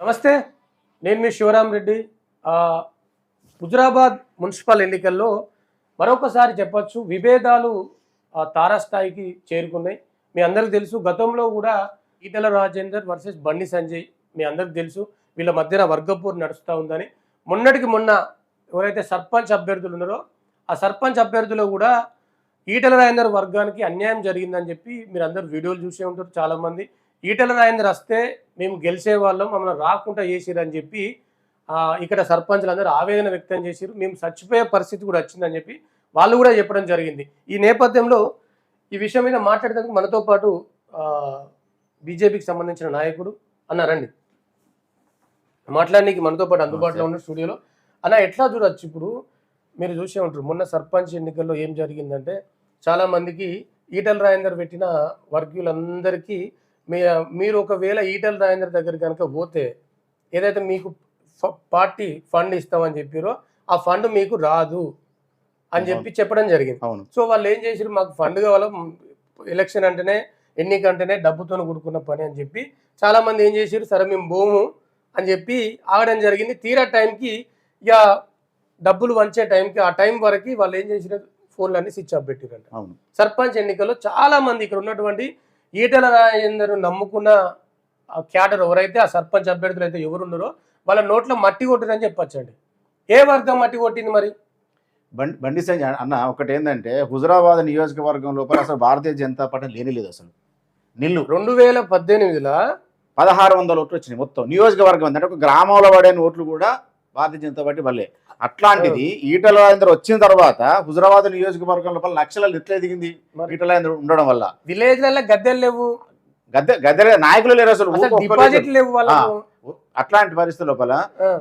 నమస్తే నేను మీ శివరాం రెడ్డి. హుజురాబాద్ మున్సిపల్ ఎన్నికల్లో మరొకసారి చెప్పచ్చు విభేదాలు తారాస్థాయికి చేరుకున్నాయి. మీ అందరికీ తెలుసు గతంలో కూడా ఈటల రాజేందర్ వర్సెస్ బండి సంజయ్ మీ అందరికి తెలుసు వీళ్ళ మధ్యన వర్గపూర్ నడుస్తూ ఉందని. మొన్నటికి మొన్న ఎవరైతే సర్పంచ్ అభ్యర్థులు ఉన్నారో ఆ సర్పంచ్ అభ్యర్థులు కూడా ఈటల రాజేందర్ వర్గానికి అన్యాయం జరిగిందని చెప్పి మీరు అందరు వీడియోలు చూసే ఉంటారు చాలామంది. ఈటల రాజేందర్ వస్తే మేము గెలిచే వాళ్ళం మమ్మల్ని రాకుండా అని చెప్పి ఇక్కడ సర్పంచులందరూ ఆవేదన వ్యక్తం చేసిరు మేము చచ్చిపోయే పరిస్థితి కూడా వచ్చిందని చెప్పి వాళ్ళు కూడా చెప్పడం జరిగింది. ఈ నేపథ్యంలో ఈ విషయం మీద మాట్లాడేందుకు మనతో పాటు బీజేపీకి సంబంధించిన నాయకుడు అన్న రండి. మాట్లాడడానికి మనతో పాటు అందుబాటులో ఉన్న స్టూడియోలో. అన్న ఎట్లా చూడొచ్చు ఇప్పుడు? మీరు చూసే ఉంటారు మొన్న సర్పంచ్ ఎన్నికల్లో ఏం జరిగిందంటే చాలామందికి ఈటల రాజేందర్ పెట్టిన వర్గీయులందరికీ మీ మీరు ఒకవేళ ఈటల రాజేందర్ దగ్గర కనుక పోతే ఏదైతే మీకు పార్టీ ఫండ్ ఇస్తామని చెప్పారో ఆ ఫండ్ మీకు రాదు అని చెప్పి చెప్పడం జరిగింది. సో వాళ్ళు ఏం చేసారు మాకు ఫండ్ కావాలా? ఎలక్షన్ అంటేనే ఎన్నిక అంటేనే డబ్బుతో కూడుకున్న పని అని చెప్పి చాలా మంది ఏం చేసారు సరే మేము పోము అని చెప్పి ఆగడం జరిగింది. తీరా టైంకి ఇక డబ్బులు వంచే టైంకి ఆ టైం వరకు వాళ్ళు ఏం చేసిన ఫోన్లన్నీ స్విచ్ ఆఫ్ పెట్టిరంట సర్పంచ్ ఎన్నికల్లో చాలా మంది ఇక్కడ ఉన్నటువంటి ఈటల రాజేందర్ నమ్ముకున్న ఆ క్యాడర్ ఎవరైతే ఆ సర్పంచ్ అభ్యర్థులు అయితే ఎవరు ఉన్నారో వాళ్ళ నోట్లో మట్టి కొట్టిరని చెప్పొచ్చండి. ఏ వర్గం మట్టి కొట్టింది మరి? బండి బండి సంజయ్ అన్న ఒకటి ఏంటంటే హుజరాబాద్ నియోజకవర్గం లోపల అసలు భారతీయ జనతా పార్టీ లేని లేదు అసలు. నిల్లు రెండు వేల పద్దెనిమిదిలో? పదహారు వందల ఓట్లు వచ్చినాయి మొత్తం. నియోజకవర్గం అంటే ఒక గ్రామంలో పడే ఓట్లు కూడా భారతీయ జనతా పార్టీ వల్లే అట్లాంటిది ఈటల రాజేందర్ వచ్చిన తర్వాత హుజరాబాద్ నియోజకవర్గం లోపల లక్షల ఎట్లా దిగింది మరి ఈటల రాజేందర్ ఉండడం వల్ల విలేజ్లలో గద్దెలు లేవు గద్దె గద్దె నాయకులు లేరు అసలు డిపాజిట్. లేవు అట్లాంటి పరిస్థితుల లోపల.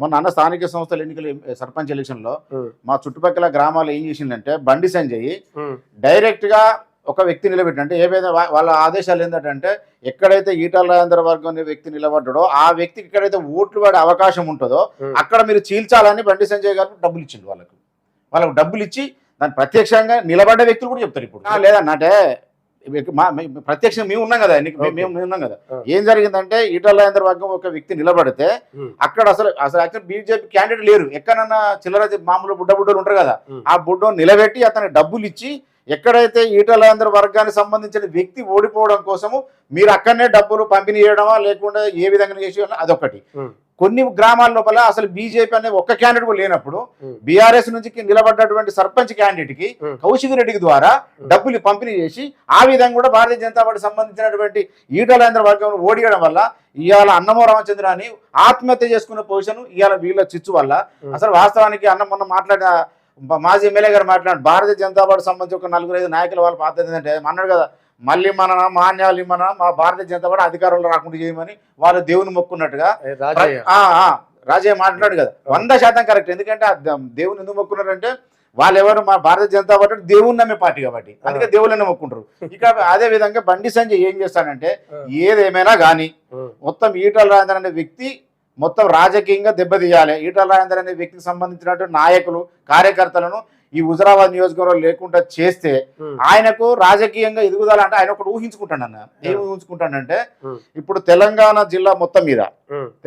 మొన్న అన్న స్థానిక సంస్థల ఎన్నికల సర్పంచ్ ఎలక్షన్లో. మా చుట్టుపక్కల గ్రామాలు ఏం చేసిందంటే బండి సంజయ్. డైరెక్ట్గా ఒక వ్యక్తి నిలబెట్టి అంటే ఏవైనా వా- వాళ్ళ ఆదేశాలు ఏంటంటే ఎక్కడైతే ఈటల రాజేంద్ర వర్గం అనే వ్యక్తి నిలబడ్డాడో ఆ వ్యక్తికి ఎక్కడైతే ఓట్లు పడే అవకాశం ఉంటుందో. అక్కడ మీరు చీల్చాలని బండి సంజయ్ గారు డబ్బులు ఇచ్చిండు వాళ్ళకు వాళ్ళకు డబ్బులు ఇచ్చి దాన్ని ప్రత్యక్షంగా నిలబడ్డ వ్యక్తులు కూడా చెప్తారు ఇప్పుడు ఆ, లేదన్న అంటే ఇవి- మా- మీ- ప్రత్యక్షంగా మేము ఉన్నాం కదా. మేము మేము ఉన్నాం కదా. ఏం జరిగిందంటే ఈటల రాజేంద్ర వర్గం ఒక వ్యక్తి నిలబడితే. అక్కడ అసలు అసలు యాక్చువల్ బీజేపీ క్యాండిడేట్ లేరు ఎక్కడన్నా చిల్లర మామూలు బుడ్డ బుడ్డలు ఉంటారు కదా. ఆ బుడ్డ నిలబెట్టి అతనికి డబ్బులు ఇచ్చి ఎక్కడైతే ఈటలాంధ్ర వర్గానికి సంబంధించిన వ్యక్తి ఓడిపోవడం కోసము మీరు అక్కడనే డబ్బులు పంపిణీ చేయడమా లేకుండా ఏ విధంగా చేసి అదొకటి. కొన్ని గ్రామాల లోపల అసలు బీజేపీ అనే ఒక్క క్యాండిడేట్ కూడా లేనప్పుడు. బీఆర్ఎస్ నుంచి నిలబడ్డటువంటి సర్పంచ్ క్యాండిడేట్కి. కౌశిక్ రెడ్డికి ద్వారా డబ్బులు పంపిణీ చేసి ఆ విధంగా కూడా భారతీయ జనతా పార్టీ సంబంధించినటువంటి ఈటలాంధ్ర వర్గం ఓడియడం వల్ల ఇవాళ అన్నమో రామచంద్రాన్ని ఆత్మహత్య చేసుకునే పొజిషన్ ఇవాళ వీళ్ళ చిచ్చు వల్ల. అసలు వాస్తవానికి అన్న మొన్న మాట్లాడిన మాజీ ఎమ్మెల్యే గారు మాట్లాడు భారతీయ జనతా పార్టీ సంబంధించి ఒక నలుగురు ఐదు నాయకుల వాళ్ళ పాత్ర ఏంటంటే అన్నాడు కదా మళ్ళీ మన మాన్యాలు మన మా భారతీయ జనతా పార్టీ అధికారంలో రాకుండా చేయమని వాళ్ళు దేవుని మొక్కున్నట్టుగా రాజయ్య. ఆ, ఆ, రాజయ్య మాట్లాడు కదా. వంద శాతం కరెక్ట్. ఎందుకంటే దేవుని ఎందుకు మొక్కున్నారంటే వాళ్ళు ఎవరు మా భారతీయ జనతా పార్టీ దేవుని నమ్మే పార్టీ కాబట్టి. అందుకే దేవుళ్ళని మొక్కుంటారు. ఇక అదే విధంగా బండి సంజయ్ ఏం చేస్తాడంటే ఆ. ఏదేమైనా కానీ. మొత్తం ఈటల రాజేందర్ అనే వ్యక్తి మొత్తం రాజకీయంగా దెబ్బతీయాలి. ఈటల రాజేందర్ అనే వ్యక్తికి సంబంధించినటువంటి నాయకులు కార్యకర్తలను ఈ హుజరాబాద్ నియోజకవర్గంలో లేకుండా చేస్తే. ఆయనకు రాజకీయంగా ఎదుగుదల అంటే ఆయన ఒకటి ఊహించుకుంటాడు అన్న ఏం ఊహించుకుంటాడంటే. ఇప్పుడు తెలంగాణ జిల్లా మొత్తం మీద.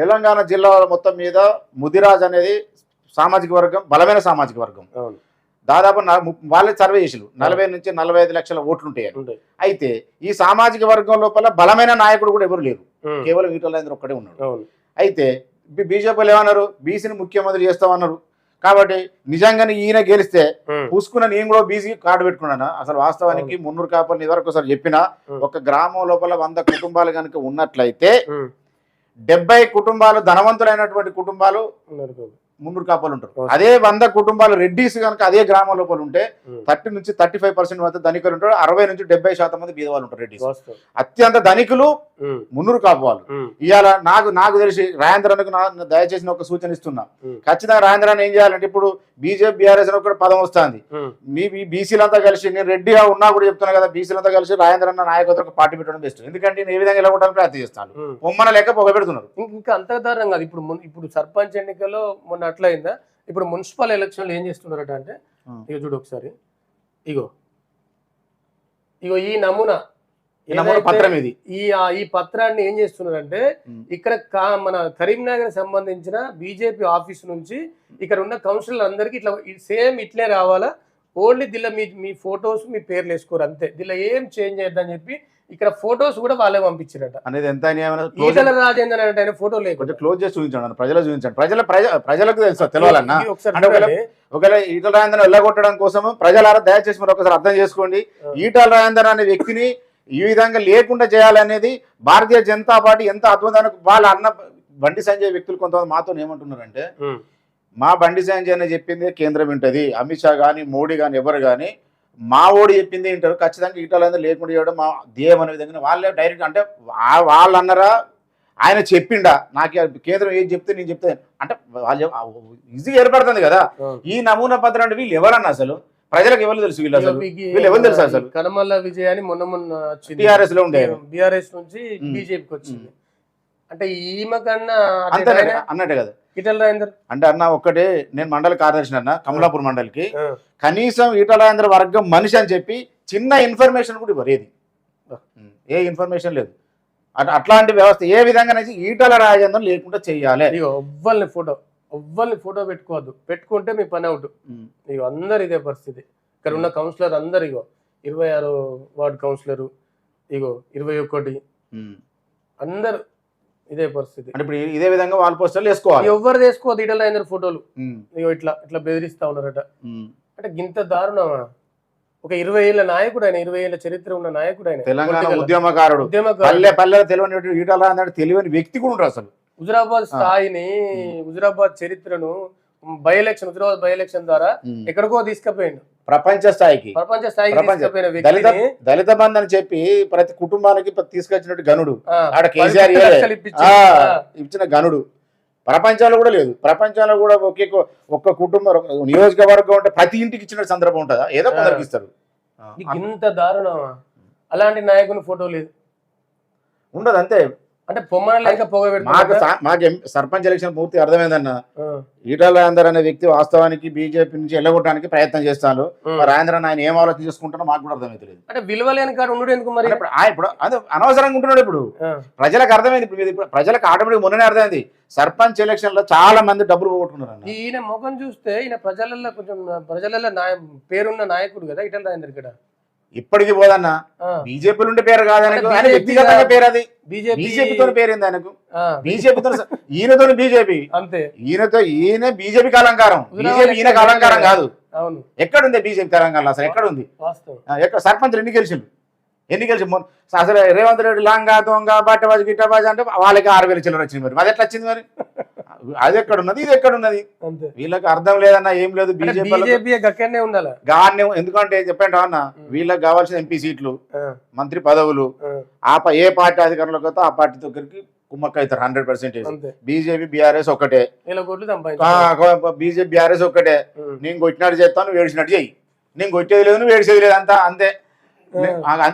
తెలంగాణ జిల్లా మొత్తం మీద ముదిరాజ్ అనేది సామాజిక వర్గం బలమైన సామాజిక వర్గం. దాదాపు వాళ్ళే సర్వే చేసిరు నలభై నుంచి నలభై ఐదు లక్షల ఓట్లు ఉంటాయి. అయితే ఈ సామాజిక వర్గం లోపల బలమైన నాయకుడు కూడా ఎవరు లేరు. కేవలం ఈటల రాజేందర్ ఒక్కడే ఉన్నాడు. అయితే బీజేపీలు ఏమన్నారు బీసీని ముఖ్యమంత్రి చేస్తామన్నారు కాబట్టి నిజంగానే ఈయన గెలిస్తే. పూసుకున్న నేను కూడా బీసీ కార్డు పెట్టుకున్నాను అసలు వాస్తవానికి మున్నూరు కాపర్ని ఇదివరకు ఒకసారి చెప్పిన. ఒక గ్రామం లోపల వంద కుటుంబాలు కనుక ఉన్నట్లయితే. డెబ్బై కుటుంబాలు ధనవంతులైనటువంటి కుటుంబాలు. మున్నూరు కాపాలు ఉంటారు. అదే వంద కుటుంబాలు రెడ్డిస్ కనుక అదే గ్రామం లోపల ఉంటే. థర్టీ నుంచి థర్టీ ఫైవ్ పర్సెంట్ మంది ధనికులు ఉంటారు అరవై నుంచి డెబ్బై శాతం మంది బీదవాళ్ళు ఉంటారు రెడ్డిస్ అత్యంత ధనికులు. మున్నూరు కాపు వాళ్ళు. ఇవాళ నాకు నాకు తెలిసి రాజేంద్రన్కు నా దయచేసి ఒక సూచన ఇస్తున్నా. ఖచ్చితంగా రాజేంద్రన్ ఏం చేయాలంటే ఇప్పుడు బీజేపీ బీఆర్ఎస్ అని ఒక పదం వస్తుంది. మీ బీసీలంతా కలిసి నేను రెడ్డిగా ఉన్నా కూడా చెప్తున్నా కదా బీసీలంతా కలిసి రాజేంద్రన్న నాయకత్వం ఒక పార్టీ పెట్టడం బెస్ట్. ఎందుకంటే నేను ఏ విధంగా ఇలా ప్రయత్నం చేస్తాను. బొమ్మన లెక్క పొగ పెడుతున్నారు. ఇంకా అంతర్ధారం కాదు. ఇప్పుడు ఇప్పుడు సర్పంచ్ ఎన్నికల్లో మొన్న అట్లయిందా? ఇప్పుడు మున్సిపల్ ఎలక్షన్లు ఏం చేస్తున్నారట అంటే. ఇగో చూడు ఒకసారి. ఇగో. ఇగో ఈ నమూనా. పత్రం ఇది. ఈ ఈ పత్రాన్ని ఏం చేస్తున్నారంటే. ఇక్కడ మన కరీంనగర్ సంబంధించిన బీజేపీ ఆఫీస్ నుంచి ఇక్కడ ఉన్న కౌన్సిలర్ అందరికి ఇట్లా సేమ్ ఇట్లే రావాలా? ఓన్లీ దీనిలో మీ మీ ఫొటోస్ మీ పేర్లు వేసుకోరు అంతే. దీనిలో ఏం చేంజ్ చేయొద్దని చెప్పి ఇక్కడ ఫొటోస్ కూడా వాళ్ళే పంపించారట. అనేది ఎంత ఈటల రాజేందర్ అంటే ఆయన ఫోటో లేదు కొంచెం క్లోజ్ చేసి చూపించండి ప్రజలు చూపించండి. ప్రజల ప్రజ ప్రజలకు తెలుసు తెలవాలన్నా. ఒకవేళ- ఈటల రాజేంద్ర వెళ్ళగొట్టడం కోసం ప్రజలారా దయచేసి మీరు ఒకసారి అర్థం చేసుకోండి. ఈటల రాజేందర్ అనే వ్యక్తిని ఈ విధంగా లేకుండా చేయాలనేది భారతీయ జనతా పార్టీ ఎంత అద్భుతమైన వాళ్ళ అన్న బండి సంజయ్ వ్యక్తులు కొంతమంది మాతో ఏమంటున్నారంటే. మా బండి సంజయ్ అని చెప్పింది కేంద్రం వింటది అమిత్ షా కానీ మోడీ కానీ ఎవరు కానీ మా ఓడి చెప్పింది వింటారు ఖచ్చితంగా రాజేందర్ లేకుండా చేయడం మా ధ్యేయం అనే విధంగా వాళ్ళే డైరెక్ట్ అంటే వాళ్ళు అన్నారా ఆయన చెప్పిండా నాకు కేంద్రం ఏం చెప్తే నేను చెప్తే అంటే వాళ్ళు ఈజీగా ఏర్పడుతుంది కదా. ఈ నమూనా పత్రం అంటే వీళ్ళు ఎవరన్నా అసలు ప్రజలకు ఎవరు తెలుసు వీళ్ళు అసలు? వీళ్ళకి వీళ్ళు ఎవరు తెలుసా అసలు? కనమల్ల విజయ్ అని మొన్న మొన్న టీఆర్ఎస్లో ఉండే. బీఆర్ఎస్ నుంచి. బీజేపీకి వచ్చింది. అంటే ఈమె కన్నా అంతే అన్నట్టే కదా. ఈటల రాజేందర్. అంటే అన్న ఒక్కటే నేను మండలి కార్యదర్శి అన్న కమలాపూర్ మండలికి. కనీసం ఈటల రాజేంద్ర వర్గం మనిషి అని చెప్పి చిన్న ఇన్ఫర్మేషన్ కూడా ఇవ్వరు ఏది? ఏ ఇన్ఫర్మేషన్ లేదు. అట్ అట్లాంటి వ్యవస్థ ఏ విధంగా ఈటల రాజేంద్రం లేకుండా ఎవ్వరిని ఫోటో ఎవ్వరిని ఫోటో పెట్టుకోవద్దు. పెట్టుకుంటే మీ పని అవుట్. ఇగో అందరు ఇదే పరిస్థితి. ఇక్కడ ఉన్న కౌన్సిలర్ అందరు ఇగో ఇరవై ఆరు వార్డు కౌన్సిలర్ ఇగో ఇరవై ఒకటి. అందరు ఇదే పరిస్థితి. అంటే ఇప్పుడు ఇదే విధంగా వాల్ పోస్టర్లు వేసుకోవాలి. ఎవ్వరు తీసుకోవద్దు ఈటల రాజేందర్ ఫోటోలు ఇగో ఇట్లా ఇట్లా బెదిరిస్తా ఉన్నారట. అంటే గింత దారుణమా? ఒక ఇరవై ఏళ్ళ నాయకుడు ఆయన ఇరవై ఏళ్ళ చరిత్ర ఉన్న నాయకుడు ఆయన తెలంగాణ ఉద్యమకారుడు. పల్లె పల్లె తెలియని ఈటల వ్యక్తి కూడా ఉండరు అసలు. హుజురాబాద్ స్థాయిని హుజురాబాద్ చరిత్రను by election Huzurabad by election ద్వారా. ఎక్కడికో తీసుకుపోయిండు. ప్రపంచ స్థాయికి. ప్రపంచ స్థాయికి దళిత దళిత బంధు అని చెప్పి ప్రతి కుటుంబానికి తీసుకొచ్చినట్టు గనుడు. ఆడ కేసీఆర్ ఇచ్చిన గనుడు. ప్రపంచంలో కూడా లేదు. ప్రపంచంలో కూడా ఒకే ఒక్క కుటుంబం నియోజకవర్గం అంటే ప్రతి ఇంటికి ఇచ్చిన సందర్భం ఉంటుందా? ఏదో. కొందరికి ఇస్తారు. ఇంత దారుణమా? అలాంటి నాయకుని ఫోటో లేదు. ఉండదు అంతే. అంటే పొమ్మన లేక మాకు మాకు సర్పంచ్ ఎలక్షన్ పూర్తి అర్థమైందన్న. ఈటల రాజేందర్ అనే వ్యక్తి వాస్తవానికి బీజేపీ నుంచి వెళ్ళగొట్టడానికి ప్రయత్నం చేస్తాను రాజేంద్ర ఆయన ఏం ఆలోచన చేసుకుంటారో మాకు కూడా అర్థమైతలేదు. అంటే విలువ లేని కాడు ఉండు ఎందుకు మరి? ఇప్పుడు అదే అనవసరంగా ఉంటున్నాడు ఇప్పుడు. ప్రజలకు అర్థమైంది ఇప్పుడు ప్రజలకు ఆటోమేటిక్ మొన్ననే అర్థమైంది. సర్పంచ్ ఎలక్షన్లో చాలా మంది డబ్బులు పోగొట్టుకున్నారు ఈయన ముఖం చూస్తే ఈయన ప్రజలలో కొంచెం ప్రజలలో పేరున్న నాయకుడు కదా ఇటల్ రాజేందర్ ఇక్కడ. ఇప్పటికి పోదన్న బీజేపీ నుండి పేరు కాదు ఆయనకు అంటే ఆయన BJP వ్యక్తిగతంగా పేరు అది. బీజేపీ బీజేపీతో పేరు ఏంది ఆయనకు? బీజేపీతో ఈయనతో బీజేపీ. అంతే. ఈయనతో ఈయన బీజేపీకి అలంకారం బీజేపీ ఈయనకు అలంకారం కాదు. ఎక్కడుంది బీజేపీ తెలంగాణలో అసలు? ఎక్కడుంది? ఎక్కడ సర్పంచ్లు ఎన్ని గెలిచిండు ఎన్ని గెలిచి అసలు రేవంత్ రెడ్డి లాంగా దొంగ బట్టబాజు గిట్టబాజు అంటే వాళ్ళకి ఆరు వేల చిల్లర వచ్చింది మరి. అది ఎట్లా వచ్చింది మరి? అది ఎక్కడ ఉన్నది ఇది ఎక్కడ ఉన్నది అంతే. వీళ్ళకి అర్థం లేదన్న ఏం లేదు బీజేపీ ఉండాలి. గాన్ని ఎందుకంటే చెప్పండి అన్న వీళ్ళకి కావాల్సిన ఎంపీ సీట్లు మంత్రి పదవులు ఆ, ఏ పార్టీ అధికారంలోకి వస్తే ఆ పార్టీ దగ్గరికి కుమ్మక్క అవుతారు హండ్రెడ్ పర్సెంటేజ్ బీజేపీ బీఆర్ఎస్ ఒకటే. బీజేపీ బీఆర్ఎస్ ఒకటే. నేను కొట్టినట్టు చేస్తాను నువ్వు ఏడిచినట్టు చెయ్యి. నేను కొట్టేది లేదు నువ్వు ఏడిచేది లేదు అంతా అంతే.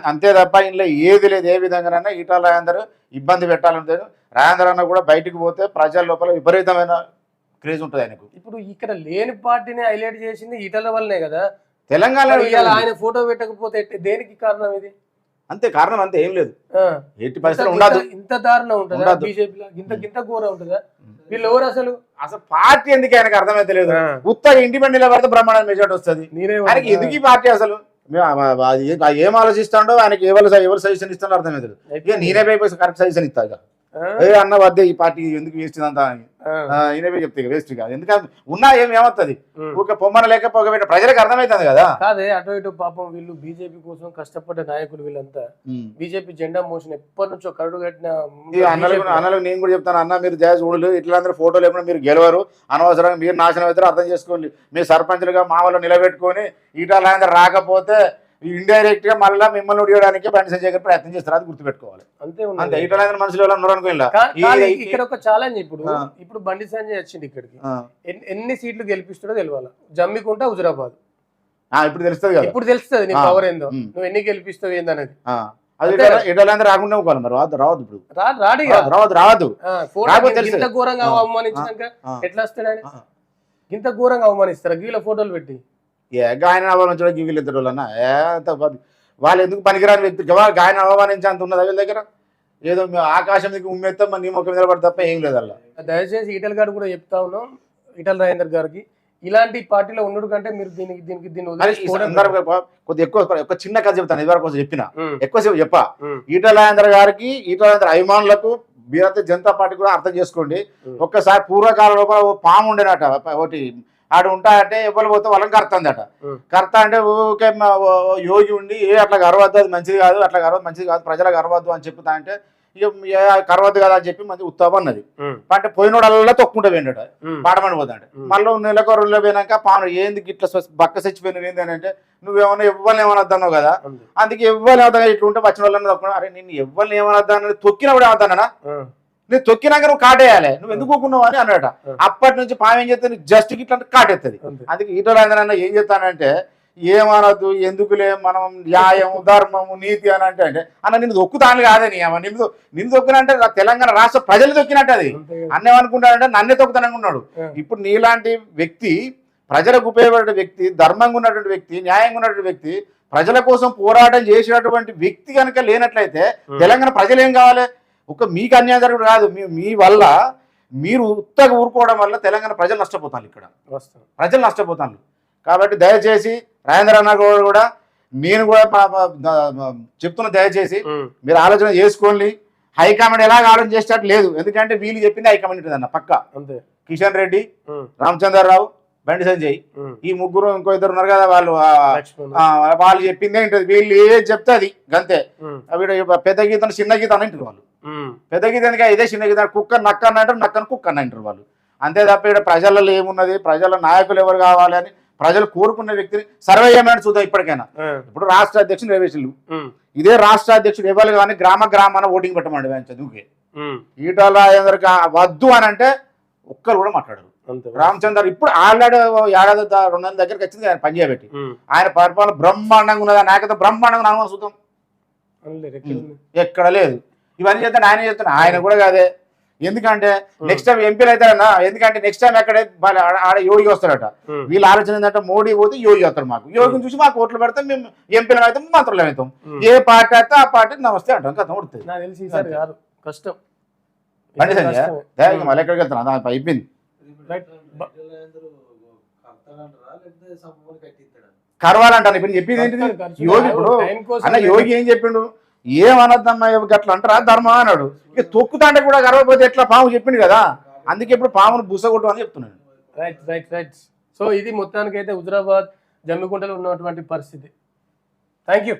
అంతే తప్ప ఇంట్లో ఏది లేదు ఏ విధంగానైనా ఈటల రాజేందర్ ఇబ్బంది పెట్టాలంటే రాజేందర్ కూడా బయటికి పోతే ప్రజల లోపల విపరీతమైన క్రేజ్ ఉంటుంది ఆయనకు. ఇప్పుడు ఇక్కడ లేని పార్టీని హైలైట్ చేసింది ఈటల వల్లనే కదా. ఇవాళ ఆయన ఫోటో పెట్టకపోతే దేనికి కారణం ఇది? అంతే కారణం అంతే ఏం లేదు. ఎట్టి పరిస్థితులు ఉండదు. ఇంత- దారుణం ఉంటుందా. బీజేపీలో? ఇంత గింత ఘోర ఉంటుందా? వీళ్ళు ఎవరు అసలు? అసలు పార్టీ ఎందుకు ఆయనకు అర్థమైతే లేదు. ఆ, ఉత్తగా ఇండిపెండెంట్ నిలబడితే బ్రహ్మాండ మెజార్టీ వస్తుంది. ఆయనకి ఎందుకు ఈ పార్టీ అసలు? ఏ- ఆలోచిస్తాడో ఆయనకి ఎవరు ఎవరు సజెషన్ ఇస్తాడో అర్థమైతే ఇక నేనే పోయి కరెక్ట్ సజెషన్ ఇస్తా ఇక. ఆ, ఏ అన్న వద్దే ఈ పార్టీ ఎందుకు వేస్ట్ ఇదంతా అని. ఆ, ఆ, ఈయన పోయి చెప్తే వేస్ట్ కాదు. ఎందుకంటే ఉన్నా ఏం ఏమవుతుంది. ఊరికే పొమ్మన లేక పొగబెట్ట ప్రజలకు అర్థమవుతుంది కదా. కాదే అటు ఇటు పాపం వీళ్ళు బీజేపీ కోసం కష్టపడ్డ నాయకులు వీళ్ళంతా. బీజేపీ జెండా మోషన్ ఎప్పటి నుంచో కరుడు కట్టిన BJP. అన్నలకు నేను కూడా చెప్తాను అన్న మీరు దయ చూడలేదు. ఇట్లా అందరూ ఫోటో లేకుండా మీరు గెలవరు. అనవసరంగా మీరు నాశనం అవుతారు అర్థం చేసుకోండి. మీ సర్పంచులుగా మా వాళ్ళు నిలబెట్టుకొని రాజేందర్ రాకపోతే ఇండైరెక్ట్గా మళ్ళీ మిమ్మల్ని ఉడియడానికి బండి సంజయ్ గారు ప్రయత్నం చేస్తారు. అది గుర్తుపెట్టుకోవాలి. అంతే ఈటాల రాజేందర్ మనుషులు ఉన్నారు అనుకో ఈ- ఇక్కడ ఒక ఛాలెంజ్ ఇప్పుడు. ఇప్పుడు బండి సంజయ్ వచ్చింది ఇక్కడికి. ఎన్ని- సీట్లు గెలిపిస్తాడో తెలియాలి జమ్మికుంటా హుజురాబాద్. ఇప్పుడు తెలుస్తుంది కదా. ఇప్పుడు తెలుస్తుంది నీ. పవర్ ఏందో. నువ్వు ఎన్ని గెలిపిస్తావు ఏందనేది. అది రాకుండా ఇవ్వాలి మరి. రావద్దు రావద్దు ఇప్పుడు. రా రాడిగా రావద్దు, రావద్దు రావద్దు ఫోటో రాకపోతే తెలుసు. ఇంత ఘోరంగా. అవమానించినాక. ఎట్లా వస్తాడు ఆయన ఆ. ఇంత ఘోరంగా అవమానిస్తారా? గీల ఫోటోలు పెట్టి. ఏ ఆయన అవలంచడానికి వీళ్ళు ఇద్దరు అన్న ఏ. వాళ్ళు ఎందుకు పనికిరాని వ్యక్తి? గవా- ఆయన అవమానించే అంత ఉన్నది వీళ్ళ దగ్గర? ఏదో ఆకాశం దిక్కు ఉమ్మేస్తాం నీ ముఖం నిలబడి తప్ప ఏం లేదు అలా. దయచేసి ఈటల్ గారు కూడా చెప్తా ఉన్నాం ఈటల్ రాజేందర్ గారికి. ఇలాంటి పార్టీలో ఉండడు కంటే మీరు దీనికి దీనికి దీన్ని కొద్దిగా ఎక్కువ ఒక చిన్న కథ చెప్తాను ఇదివరకు కొంచెం చెప్పిన. ఎక్కువసేపు చెప్పా. ఈటల రాజేంద్ర గారికి ఈటల రాజేంద్ర అభిమానులకు భారతీయ జనతా పార్టీ కూడా అర్థం చేసుకోండి. ఒక్కసారి పూర్వకాల లోపల ఓ పాము ఉండేనట ఒకటి ఆడు ఉంటా అంటే ఎవరు పోతే వాళ్ళని కరుతుందట. కర్త అంటే ఊరికే మా ఓ ఓ యోగి ఉండి ఏ అట్లా గర్వద్దు అది మంచిది కాదు అట్లా గర్వద్దు మంచిది కాదు ప్రజలకు గర్వద్దు అని చెప్తా అంటే గర్వద్దు కదా అని చెప్పి మంచి ఉత్తాపం అన్నది. అంటే పోయినోడల్లా తొక్కుంటా పోయిండట ఉమ్, పాడమని పోతాడు. మళ్ళీ నెలకు రెండు పోయినాక పాము ఏంది ఇట్లా బక్క చచ్చిపోయినవి ఏంది అని అంటే నువ్వేమన్నా ఇవ్వాలని ఏమన్నా వద్దన్నావు కదా. అందుకే ఇవ్వాలి అవుతా ఇట్లా ఉంటే వచ్చిన వాళ్ళని తక్కువ అరే నేను ఇవ్వాలని ఏమన్నా వద్దాను తొక్కినప్పుడు ఏమవుతానా నేను తొక్కినాక నువ్వు కాటేయాలి నువ్వు ఎందుకు ఊకున్నావు అని అన్నాడట ఆ. అప్పటి నుంచి పాము ఏం చేస్తుంది జస్ట్ ఇట్లా కాటెత్తది అంతే. అందుకే ఈటరాజన అన్న ఏం చేస్తానంటే ఏమనద్దు ఎందుకులే మనం న్యాయం ధర్మము నీతి అని అంటే అంటే అన్న నిన్ను దొక్కుతాను కాదని అమ్మ నిన్ను నిన్ను దొక్కినంటే తెలంగాణ రాష్ట్ర ప్రజలు దొక్కినట్టు అది. అన్నేమనుకుంటాడంటే నన్నే తొక్కుతాను అనుకున్నాడు. ఇప్పుడు నీలాంటి వ్యక్తి ప్రజలకు ఉపయోగపడే వ్యక్తి ధర్మంగా ఉన్నటువంటి వ్యక్తి న్యాయంగా ఉన్నటువంటి వ్యక్తి ప్రజల కోసం పోరాటం చేసినటువంటి వ్యక్తి కనుక లేనట్లయితే. తెలంగాణ ప్రజలు ఏం కావాలి ఒక మీకు అన్యాయం జరగడం కాదు మీ మీ వల్ల మీరు ఉత్తగా ఊరుకోవడం వల్ల తెలంగాణ ప్రజలు నష్టపోతారు ఇక్కడ. ప్రజలు నష్టపోతాను కాబట్టి దయచేసి రాజేంద్ర అన్న కూడా నేను కూడా చెప్తున్నా దయచేసి మీరు ఆలోచన చేసుకోండి. హైకమాండ్ ఎలాగ ఆలోచన చేసేటట్టు లేదు. ఎందుకంటే వీళ్ళు చెప్పింది హైకమాండ్ అన్న పక్క. అంతే. కిషన్ రెడ్డి రామచంద్రరావు బండి సంజయ్. ఈ ముగ్గురు ఇంకో ఇద్దరు ఉన్నారు కదా వాళ్ళు వాళ్ళు చెప్పిందే ఉంటుంది వీళ్ళు ఏది చెప్తే అది గంతే. ఉమ్, వీడు పెద్ద గీతను చిన్న గీత అని అంటారు వాళ్ళు. పెద్ద గీత ఇదే చిన్న గీత. కుక్క నక్క అని అంటారు నక్కను కుక్క అని అంటారు వాళ్ళు. అంతే తప్ప ఇక్కడ ప్రజలలో ఏమున్నది? ప్రజల నాయకులు ఎవరు కావాలి అని ప్రజలు కోరుకున్న వ్యక్తిని సర్వే చేయమని చూద్దాం ఇప్పటికైనా. ఇప్పుడు రాష్ట్ర అధ్యక్షుడు రవేశులు ఇదే రాష్ట్ర అధ్యక్షుడు ఇవ్వాలి కానీ గ్రామ గ్రామాన ఓటింగ్ పెట్టమండి ఉమ్, ఈటల రాజేందర్కి వద్దు అని అంటే ఒక్కరు కూడా మాట్లాడరు. అంతే రామచందర్ ఇప్పుడు ఆల్రెడీ ఏడాది రెండు నెలల దగ్గరికి వచ్చింది ఆయన పనిచేయబెట్టి ఆయన పరిపాలన బ్రహ్మాండంగా ఉన్నది నాయకత్వం బ్రహ్మాండంగా అనుమానం ఉంది. ఎక్కడ లేదు. ఇవన్నీ చేస్తాను ఆయన చేస్తాను ఆయన కూడా కాదే ఎందుకంటే నెక్స్ట్ టైం ఎంపీలు అవుతారన్నా ఎందుకంటే నెక్స్ట్ టైం ఎక్కడ ఆడ- యోగి వస్తాడట. ఉమ్, వీళ్ళ ఆలోచన ఏంటంటే మోడీ పోతే యోగి వస్తాడు మాకు. యోగిని చూసి మాకు ఓట్లు పెడతాం మేము ఎంపీలు అవుతాం మంత్రులు అవుతాం. ఏ పార్టీ అయితే ఆ పార్టీ నమస్తే అంటాం కథ ఉడుతుంది. కాదు కష్టం. మళ్ళీ ఎక్కడికి వెళ్తాను అయిపోయింది కరవాలంటాను ఇప్పుడు చెప్పింది ఏంటిది? యోగి. ఇప్పుడు అన్న యోగి ఏం చెప్పిండు? ఏమనద్దమ్మా గట్ల అంటారా? ధర్మం అన్నాడు. ఇక తొక్కుతాంటే కూడా గర్వపోతే ఎట్లా? పాము చెప్పిండు కదా. అందుకే ఇప్పుడు పామును బుసగొట్టు అని చెప్తున్నాను రైట్ రైట్ రైట్ సో ఇది మొత్తానికైతే హుజరాబాద్ జమ్మికుంటలో ఉన్నటువంటి పరిస్థితి. Thank you